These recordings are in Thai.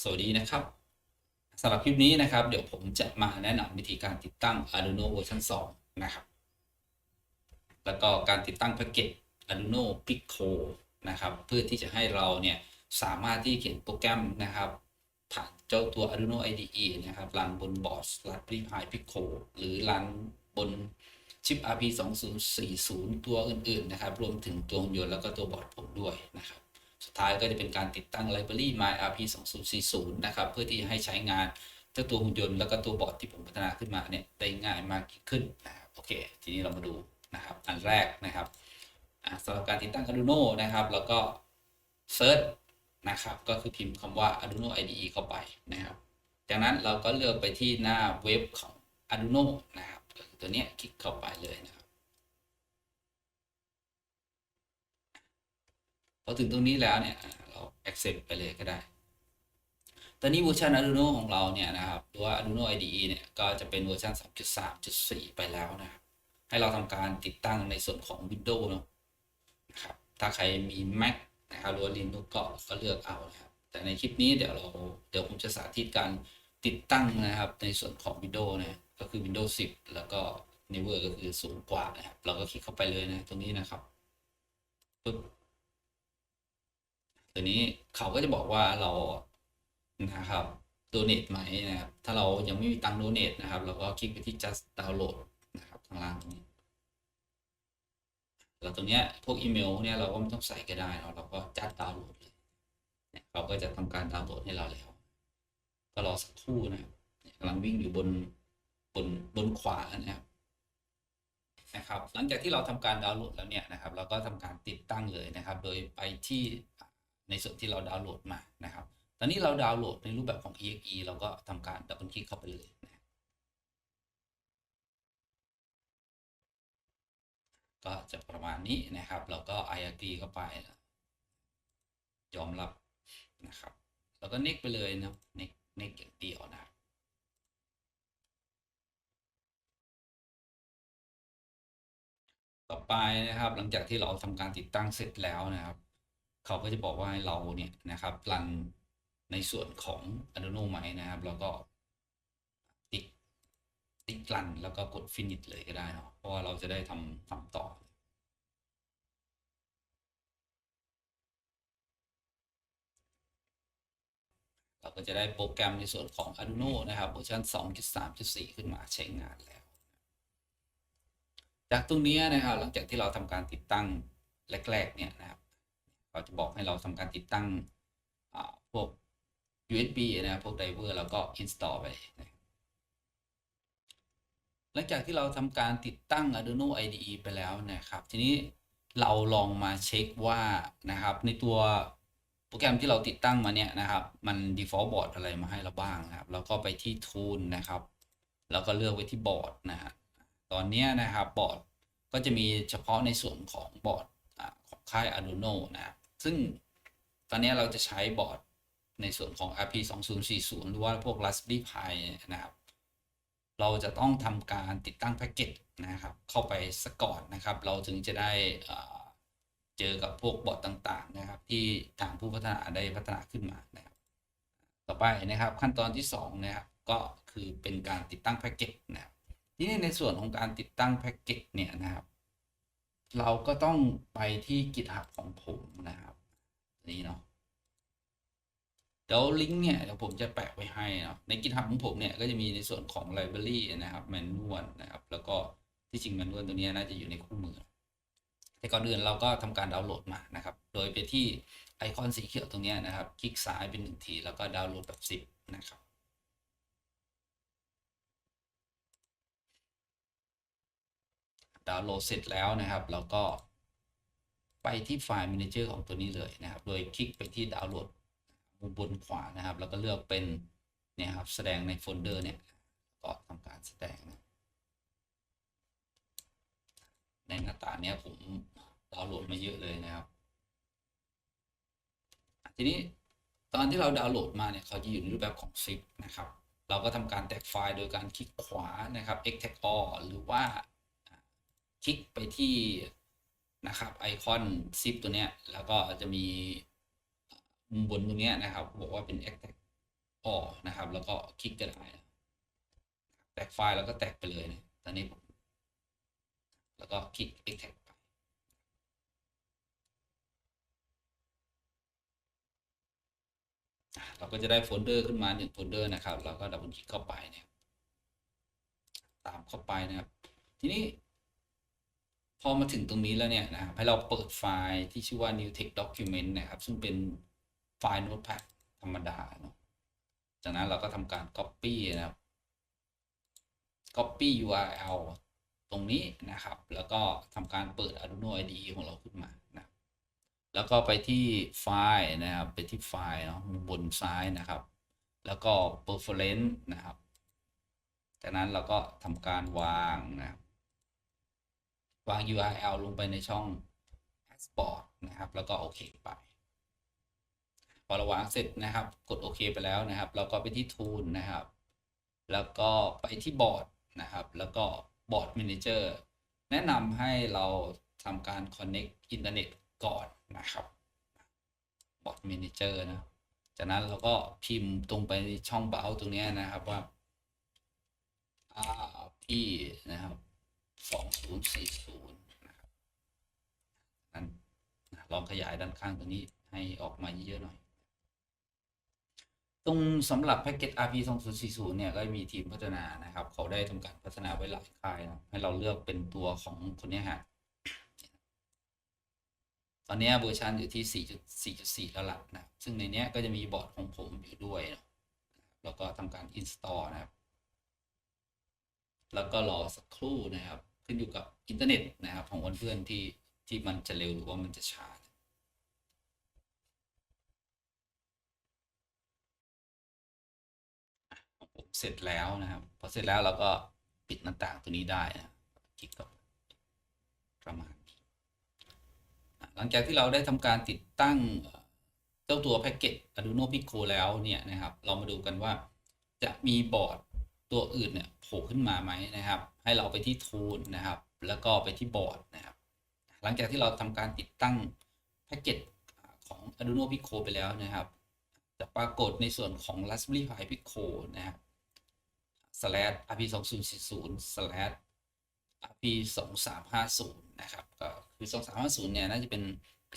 สวัสดีนะครับสำหรับคลิปนี้นะครับ เดี๋ยวผมจะมาแนะนำวิธีการติดตั้ง Arduino เวอร์ชัน2นะครับ แล้วก็การติดตั้งแพ็กเกจ Arduino Pico นะครับ เพื่อที่จะให้เราเนี่ยสามารถที่เขียนโปรแกรมนะครับ ผ่านเจ้าตัว Arduino IDE นะครับรันบนบอร์ด Raspberry Pi Pico หรือรันบนชิป RP 2040ตัวอื่น ๆ นะครับ รวมถึงตัวหุ่นยนต์แล้วก็ตัวบอร์ดผมด้วยนะครับ สุดท้ายก็จะเป็นการติดตั้ง Library MyRP 2040 นะครับ เพื่อที่จะให้ใช้งานเจ้าตัวหุ่นยนต์แล้วก็ตัวบอร์ดที่ผมพัฒนาขึ้นมาเนี่ยได้ง่ายมากขึ้นนะครับโอเค ทีนี้เรามาดูนะครับ อันแรกนะครับสำหรับการติดตั้ง Arduino นะครับ แล้วก็เซิร์ชนะครับ ก็คือพิมพ์คำว่า Arduino IDE เข้าไปนะครับ จากนั้นเราก็เลือกไปที่หน้าเว็บของ Arduino นะครับตัวนี้คลิกเข้าไปเลยนะครับ พอถึงตรงนี้แล้วเนี่ยเรา accept ไปเลยก็ได้ ตอนนี้เวอร์ชัน Arduino ของเราเนี่ยนะครับตัว Arduino IDE เนี่ยก็จะเป็นเวอร์ชัน3.3.4 ไปแล้วนะครับให้เราทำการติดตั้งในส่วนของ Windows เนะนะครับถ้าใครมี Mac นะครับหรือว่า Linux ก็ก็เลือกเอานะครับแต่ในคลิปนี้เดี๋ยวเราเดี๋ยวผมจะสาธิตการติดตั้งนะครับในส่วนของ Windows นะก็คือ Windows 10 แล้วก็ Newer ก็คือสูงกว่านะครับเราก็คลิกเข้าไปเลยนะตรงนี้นะครับปึ๊บ ตัวนี้เขาก็จะบอกว่าเรานะครับโดเนทไหมนะครับ ถ้าเรายังไม่มีตังค์โดเนทนะครับ เราก็คลิกไปที่ just download นะครับข้างล่างตรงนี้แล้วตรงเนี้ยพวกอีเมลเนี่ยเราก็ไม่ต้องใส่ก็ได้เนาะเราก็จัดดาวน์โหลดเลยเนี่ยเขาก็จะทำการดาวน์โหลดให้เราแล้ว ก็รอสักครู่นะครับกำลังวิ่งอยู่บนบนบนขวานะครับนะครับ หลังจากที่เราทำการดาวน์โหลดแล้วเนี่ยนะครับ เราก็ทำการติดตั้งเลยนะครับ โดยไปที่ ในส่วนที่เราดาวน์โหลดมานะครับ ตอนนี้เราดาวน์โหลดในรูปแบบของ exe เราก็ทำการดับเบิลคลิกเข้าไปเลยนะก็จะประมาณนี้นะครับเราก็ i agree เข้าไปนะยอมรับนะครับ แล้วก็ next ไปเลยนะ next next อย่างเดียวนะต่อไปนะครับ หลังจากที่เราทำการติดตั้งเสร็จแล้วนะครับ เขาก็จะบอกว่าเราเนี่ยนะครับรันในส่วนของ Arduino ไหมนะครับ แล้วก็ติ๊กติ๊กรันแล้วก็กด finish เลยก็ได้เนาะเพราะว่าเราจะได้ทำทำต่อเราก็จะได้โปรแกรมในส่วนของ Arduino นะครับเวอร์ชัน2.3.4 ขึ้นมาใช้งานแล้ว จากตรงนี้นะครับหลังจากที่เราทำการติดตั้งแรกๆเนี่ยนะครับ เขาจะบอกให้เราทำการติดตั้งพวก USB นะครับพวกไดเวอร์แล้วก็ install ไปนะหลังจากที่เราทำการติดตั้ง Arduino IDE ไปแล้วนะครับ ทีนี้เราลองมาเช็คว่านะครับ ในตัวโปรแกรมที่เราติดตั้งมาเนี่ยนะครับ มัน default board อะไรมาให้เราบ้างนะครับเราก็ไปที่ tool นะครับ แล้วก็เลือกไว้ที่บอร์ดนะฮะตอนนี้นะครับบอร์ดก็จะมีเฉพาะในส่วนของบอร์ดของค่าย Arduino นะครับ ซึ่งตอนนี้เราจะใช้บอร์ดในส่วนของ RP 2040หรือว่าพวก Raspberry Pi นะครับ เราจะต้องทำการติดตั้งแพ็กเกจนะครับ เข้าไปสก่อนนะครับ เราถึงจะได้เจอกับพวกบอร์ดต่างๆนะครับ ที่ทางผู้พัฒนาได้พัฒนาขึ้นมานะครับ ต่อไปนะครับขั้นตอนที่2นะครับก็คือเป็นการติดตั้งแพ็กเกจนะครับทีนี้ในส่วนของการติดตั้งแพ็กเกจเนี่ยนะครับ เราก็ต้องไปที่ GitHub ของผมนะครับนี่เนาะเดี๋ยวลิงก์เนี่ยเดี๋ยวผมจะแปะไว้ให้เนาะใน GitHub ของผมเนี่ยก็จะมีในส่วนของ Library นะครับแมนนวลนะครับ แล้วก็ที่จริงแมนนวลตัวนี้น่าจะอยู่ในคู่มือ แต่ก่อนอื่นเราก็ทำการดาวน์โหลดมานะครับ โดยไปที่ไอคอนสีเขียวตรงนี้นะครับ คลิกซ้ายเป็นหนึ่งทีแล้วก็ดาวน์โหลดแบบ 10 นะครับ ดาวน์โหลดเสร็จแล้วนะครับเราก็ไปที่ไฟล์ Manager ของตัวนี้เลยนะครับ โดยคลิกไปที่ดาวน์โหลดมุมบนขวานะครับ แล้วก็เลือกเป็นเนี่ยครับแสดงในโฟลเดอร์เนี่ยก็ทำการแสดงนะในหน้าตาเนี้ยผมดาวน์โหลดมาเยอะเลยนะครับ ทีนี้ตอนที่เราดาวน์โหลดมาเนี่ยเขาจะอยู่ในรูปแบบของ zip นะครับ เราก็ทำการแตกไฟล์โดยการคลิกขวานะครับ extract all หรือว่า คลิกไปที่นะครับไอคอน zip ตัวเนี้ย แล้วก็จะมีมุมบนตรงเนี้ยนะครับบอกว่าเป็น extract ออนะครับ แล้วก็คลิกก็ได้แตกไฟล์แล้วก็แตกไปเลยนะตอนนี้ผมแล้วก็คลิก extract ไป เราก็จะได้โฟลเดอร์ขึ้นมาหนึ่งโฟลเดอร์นะครับแล้วก็ดับเบิลคลิกเข้าไปเนี่ย ตามเข้าไปนะครับ ทีนี้ พอมาถึงตรงนี้แล้วเนี่ยนะครับให้เราเปิดไฟล์ที่ชื่อว่า new text document นะครับ ซึ่งเป็นไฟล์ notepad ธรรมดาเนาะจากนั้นเราก็ทำการ copy นะครับ copy URL ตรงนี้นะครับ แล้วก็ทำการเปิด Arduino IDE ของเราขึ้นมานะแล้วก็ไปที่ไฟล์นะครับ ไปที่ไฟล์เนาะบนซ้ายนะครับ แล้วก็ preference นะครับ จากนั้นเราก็ทำการวางนะครับ วาง URL ลงไปในช่อง export นะครับ แล้วก็โอเคไป พอเราวางเสร็จนะครับ กดโอเคไปแล้วนะครับ เราก็ไปที่ tool นะครับ แล้วก็ไปที่บอร์ดนะครับ แล้วก็บอร์ด manager แนะนำให้เราทำการ connect อินเทอร์เน็ตก่อนนะครับบอร์ด manager นะ จากนั้นเราก็พิมพ์ตรงไปช่องเบราว์ตรงนี้นะครับว่า RP นะครับ สองศูนย์สี่ศูนย์นะครับนั้นลองขยายด้านข้างตรงนี้ให้ออกมาเยอะๆหน่อย ตรงสำหรับแพ็กเกจ RP 2040เนี่ยก็มีทีมพัฒนานะครับ เขาได้ทำการพัฒนาไว้หลายค่ายนะให้เราเลือกเป็นตัวของคนนี้ฮะตอนนี้เวอร์ชันอยู่ที่ 4.4.4 แล้วล่ะนะ ซึ่งในเนี้ยก็จะมีบอร์ดของผมอยู่ด้วยนะแล้วก็ทำการ install นะครับ แล้วก็รอสักครู่นะครับ ขึ้นอยู่กับอินเทอร์เน็ตนะครับ ของเพื่อนๆที่ที่มันจะเร็วหรือว่ามันจะช้าผมเสร็จแล้วนะครับ พอเสร็จแล้วเราก็ปิดหน้าต่างตัวนี้ได้นะคลิกกับประมาณ หลังจากที่เราได้ทำการติดตั้งเอ่อเจ้าตัวแพ็กเกจ Arduino Pico แล้วเนี่ยนะครับ เรามาดูกันว่าจะมีบอร์ด ตัวอื่นเนี่ยโผล่ขึ้นมาไหมนะครับ ให้เราไปที่ Tool นะครับ แล้วก็ไปที่บอร์ดนะครับ หลังจากที่เราทำการติดตั้งแพ็กเกจของ Arduino Pico ไปแล้วนะครับ จะปรากฏในส่วนของ Raspberry Pi Pico นะครับ slash rp 2 0 4 0 slash rp 2 3 5 0นะครับก็คือ 2 3 5 0เนี่ยน่าจะเป็น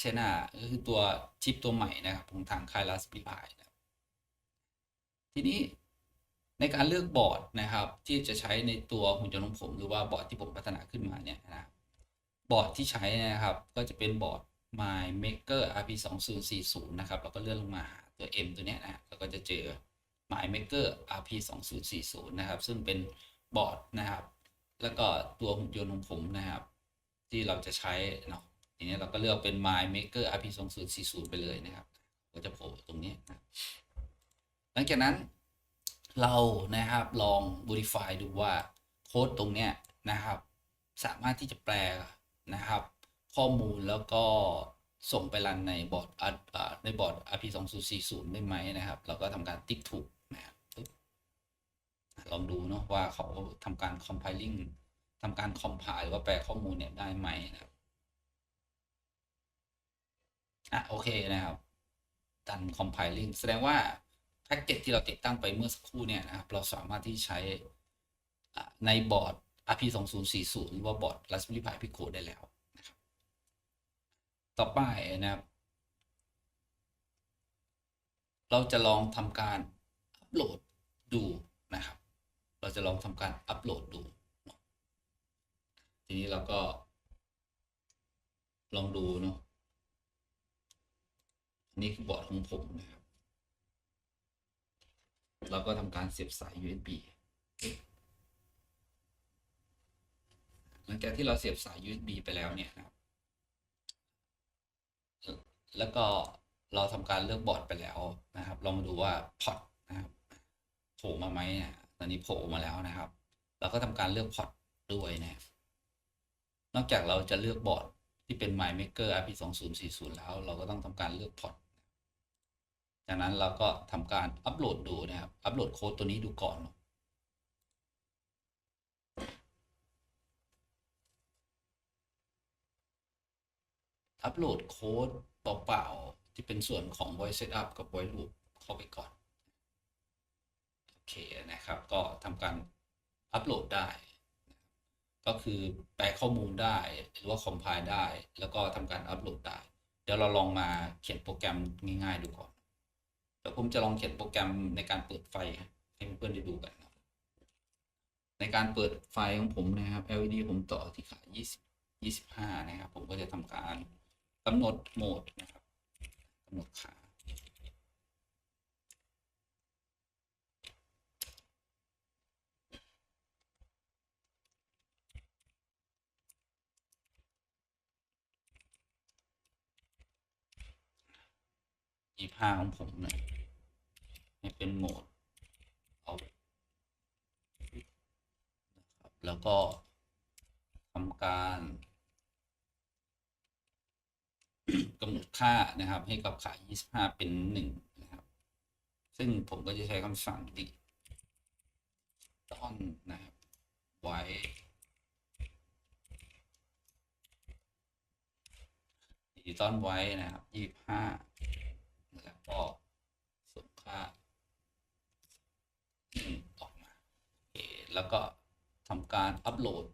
ใช่หน้าก็คือตัวชิปตัวใหม่นะครับของทางค่าย Raspberry Pi นะทีนี้ ในการเลือกบอร์ดนะครับที่จะใช้ในตัวหุ่นยนต์ของผมหรือว่าบอร์ดที่ผมพัฒนาขึ้นมาเนี่ยนะบบอร์ดที่ใช้นะครับก็จะเป็นบอร์ด My Maker RP 2 0 4 0นะครับแล้วก็เลื่อนลงมาหาตัว M ตัวเนี้ยนะแล้วก็จะเจอ My Maker RP 2 0 4 0นะครับซึ่งเป็นบอร์ดนะครับ แล้วก็ตัวหุ่นยนต์ของผมนะครับ ที่เราจะใช้เนาะทีนี้เราก็เลือกเป็น My Maker RP 2 0 4 0ไปเลยนะครับ ก็จะโผล่ตรงนี้นะหลังจากนั้น เรานะครับลอง modify ดูว่าโค้ดตรงเนี้ยนะครับ สามารถที่จะแปลนะครับ ข้อมูลแล้วก็ส่งไปรันในบอร์ดอ่าอ่าในบอร์ด RP 2 0 4 0ได้ไหมนะครับ เราก็ทำการติ๊กถูกนะครับลองดูเนาะว่าเขาทำการ compiling ทำการ compile หรือว่าแปลข้อมูลเนี่ยได้ไหมนะครับอะโอเคนะครับดัน compiling แสดงว่า พ็กเกจที่เราติดตั้งไปเมื่อสักครู่เนี่ยนะครับ เราสามารถที่ใช้ในบอร์ด RP 2 0 4 0 หรือว่าบอร์ด Raspberry Pi Pico ได้แล้วนะครับ ต่อไปนะครับ เราจะลองทำการอัปโหลดดูนะครับ เราจะลองทำการอัปโหลดดู ทีนี้เราก็ ลองดูเนาะอันนี่คือบอร์ดของผมนะครับ เราก็ทำการเสียบสาย USB หลังจากที่เราเสียบสาย USB ไปแล้วเนี่ยนะครับ แล้วก็เราทำการเลือกบอร์ดไปแล้วนะครับ ลองมาดูว่าพอร์ตนะครับโผล่มาไหมเนี่ย ตอนนี้โผล่มาแล้วนะครับ เราก็ทำการเลือกพอร์ตด้วยนะนอกจากเราจะเลือกบอร์ดที่เป็น MyMaker RP 2 0 4 0 แล้ว เราก็ต้องทำการเลือกพอร์ต จากนั้นเราก็ทำการอัปโหลดดูนะครับ อัปโหลดโค้ดตัวนี้ดูก่อนอัปโหลดโค้ดเปล่าๆที่เป็นส่วนของ voice setup กับ voice loop เข้าไปก่อน โอเคนะครับ ก็ทำการอัปโหลดได้ ก็คือแปลข้อมูลได้ หรือว่าคอมไพล์ได้ แล้วก็ทำการอัปโหลดได้ เดี๋ยวเราลองมาเขียนโปรแกรมง่ายๆดูก่อน ดี๋ยวผมจะลองเขียนโปรแกรมในการเปิดไฟให้เพื่อนๆได้ดูกันนะครับในการเปิดไฟของผมนะครับ LED ผมต่อที่ขา20 25 นะครับ ผมก็จะทำการกำหนดโหมดนะครับกำหนดขายี่ห้าของผมเนี่ย เป็นโหมดเอานะครับแล้วก็ทำการกำหนดค่านะครับ ให้กับขาย 25 เป็นหนึ่งนะครับ ซึ่งผมก็จะใช้คำสั่งดิต้อนนะครับไว้ดิจิตอลไว้นะครับยี่ห้าแล้วก็ส่งค่าหนึ่งออกมาโอเค แล้วก็ทำการอัปโหลด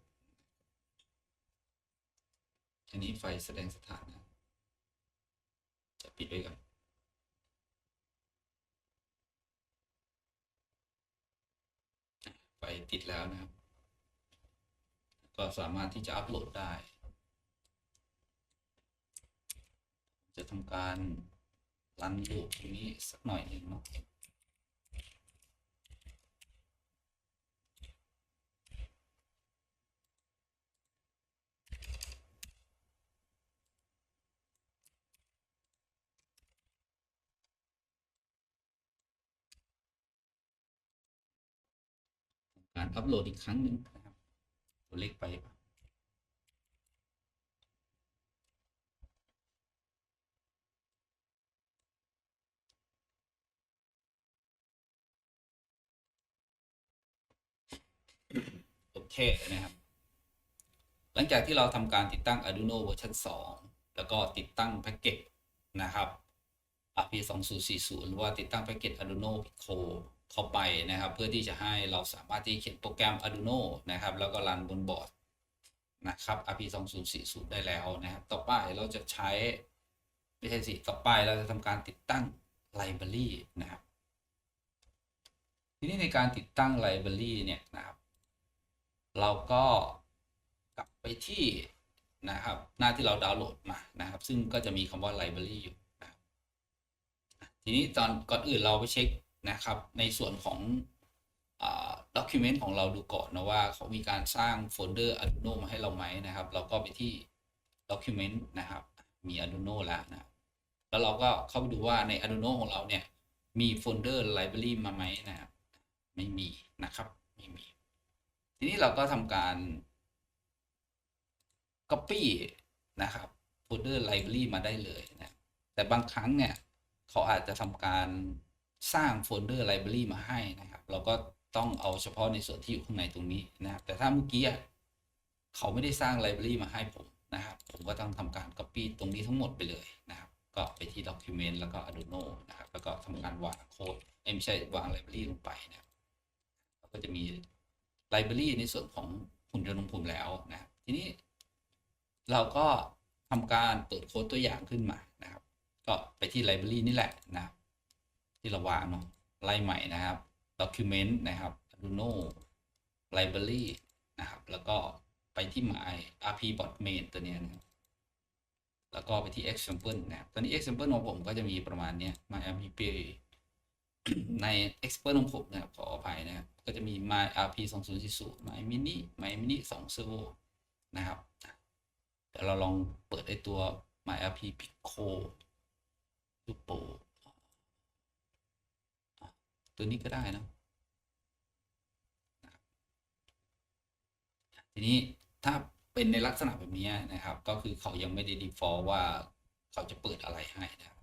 อันนี้ไฟแสดงสถานะจะปิดไว้ก่อนไฟติดแล้วนะครับ ก็สามารถที่จะอัปโหลดได้ จะทำการรันลูปตรงนี้สักหน่อยหนึ่งเนาะ การอัปโหลดอีกครั้งหนึ่งนะครับตัวเล็กไปโอเคนะครับ หลังจากที่เราทำการติดตั้ง Arduino เวอร์ชัน2 แล้วก็ติดตั้งแพ็กเกจนะครับ RP 2040 หรือว่าติดตั้งแพ็กเกจ Arduino Pico เข้าไปนะครับ เพื่อที่จะให้เราสามารถที่เขียนโปรแกรม Arduino นะครับ แล้วก็รันบนบอร์ดนะครับ RP 2040 ได้แล้วนะครับ ต่อไปเราจะใช้ไม่ใช่สิต่อไปเราจะทำการติดตั้ง Library นะครับ ทีนี้ในการติดตั้ง Library เนี่ยนะครับ เราก็กลับไปที่นะครับ หน้าที่เราดาวน์โหลดมานะครับ ซึ่งก็จะมีคำว่า library อยู่ทีนี้ตอนก่อนอื่นเราไปเช็ค นะครับ ในส่วนของด็อกิเมนต์ของเราดูก่อนนะว่าเขามีการสร้างโฟลเดอร์ Arduino มาให้เราไหมนะครับ เราก็ไปที่ด็อกิเมนต์นะครับมี Arduino แล้วนะแล้วเราก็เข้าไปดูว่าใน Arduino ของเราเนี่ยมีโฟลเดอร์ library มาไหมนะครับไม่มีนะครับไม่มี ทีนี้เราก็ทำการ Copy นะครับโฟลเดอร์ Library มาได้เลยนะแต่บางครั้งเนี่ยเขาอาจจะทำการ สร้างโฟลเดอร์ Library มาให้นะครับ เราก็ต้องเอาเฉพาะในส่วนที่อยู่ข้างในตรงนี้นะครับ แต่ถ้าเมื่อกี้เขาไม่ได้สร้าง Library มาให้ผมนะครับ ผมก็ต้องทำการ Copy ตรงนี้ทั้งหมดไปเลยนะครับ ก็ไปที่ Document แล้วก็ Arduino นะครับ แล้วก็ทำการวางโค้ดไม่ใช่วาง Library ลงไปนะครับก็จะมีไลบรารีในส่วนของหุ่นยนต์ของผมแล้วนะครับทีนี้เราก็ทำการเปิดโค้ดตัวอย่างขึ้นมานะครับ ก็ไปที่ไลบรารีนี่แหละนะครับ ที่เราวางเนาะไล่ใหม่นะครับ Document นะครับ Arduino Library นะครับ แล้วก็ไปที่หมาย rpbot main ตัวนี้นะครับ แล้วก็ไปที่ example นะครับ ตอนนี้ example ของผมก็จะมีประมาณนี้ my rp ใน expert ของผมนะครับ ขออภัยนะครับ ก็จะมี my rp 2 0 4 0 my mini my mini 2 servo นะครับ เดี๋ยวเราลองเปิดไอ้ตัว my rp pico ดูโป ตัวนี้ก็ได้นะทีนี้ถ้าเป็นในลักษณะแบบนี้นะครับ ก็คือเขายังไม่ได้ default ว่าเขาจะเปิดอะไรให้นะครับ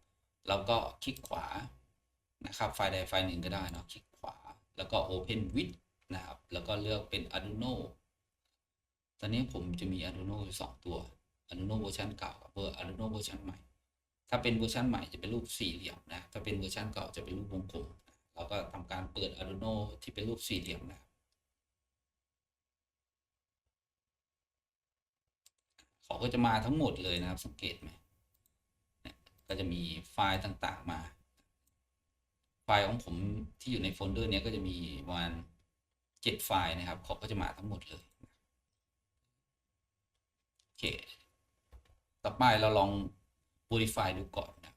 เราก็คลิกขวานะครับไฟล์ใดไฟล์หนึ่งก็ได้เนาะคลิกขวา แล้วก็ Open with นะครับ แล้วก็เลือกเป็น Arduino ตอนนี้ผมจะมี Arduino อยู่สองตัว Arduino เวอร์ชันเก่ากับเวอร์ Arduino เวอร์ชันใหม่ ถ้าเป็นเวอร์ชันใหม่จะเป็นรูปสี่เหลี่ยมนะ ถ้าเป็นเวอร์ชันเก่าจะเป็นรูปวงกลม ก็ทำการเปิด Arduino ที่เป็นรูปสี่เหลี่ยมนะครับของก็จะมาทั้งหมดเลยนะครับ สังเกตไหมเนี่ยก็จะมีไฟล์ต่างๆมา ไฟล์ของผมที่อยู่ในโฟลเดอร์เนี้ยก็จะมีประมาณเจ็ดไฟล์นะครับ ของก็จะมาทั้งหมดเลยโอเค ต่อไปเราลอง modify ดูก่อนนะ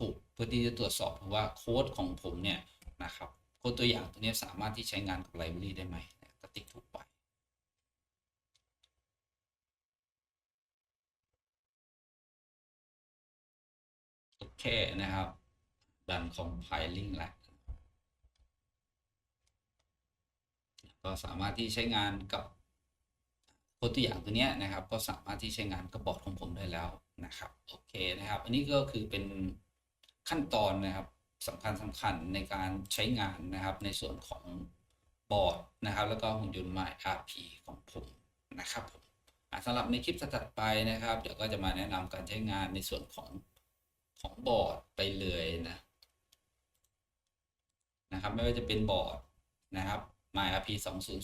ถูกเพื่อที่จะตรวจสอบว่าโค้ดของผมเนี่ยนะครับโค้ดตัวอย่างตัวนี้สามารถที่ใช้งานกับไลบรารีได้ไหมก็ติ๊กถูกไปโอเคนะครับดัน compiling แล้วก็สามารถที่ใช้งานกับโค้ดตัวอย่างตัวนี้นะครับ ก็สามารถที่ใช้งานกับบอร์ดของผมได้แล้วนะครับโอเคนะครับ อันนี้ก็คือเป็น ขั้นตอนนะครับสำคัญสำคัญในการใช้งานนะครับ ในส่วนของบอร์ดนะครับ แล้วก็หุ่นยนต์ My RP ของผมนะครับผมสำหรับในคลิปถัดไปนะครับ เดี๋ยวก็จะมาแนะนำการใช้งานในส่วนของของบอร์ดไปเลยนะนะครับ ไม่ว่าจะเป็นบอร์ดนะครับ MyRP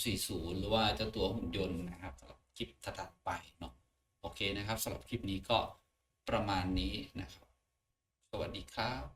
2040 หรือว่าเจ้าตัวหุ่นยนต์นะครับสำหรับคลิปถัดไปเนาะโอเคนะครับสำหรับคลิปนี้ก็ประมาณนี้นะครับ วัสดีครับ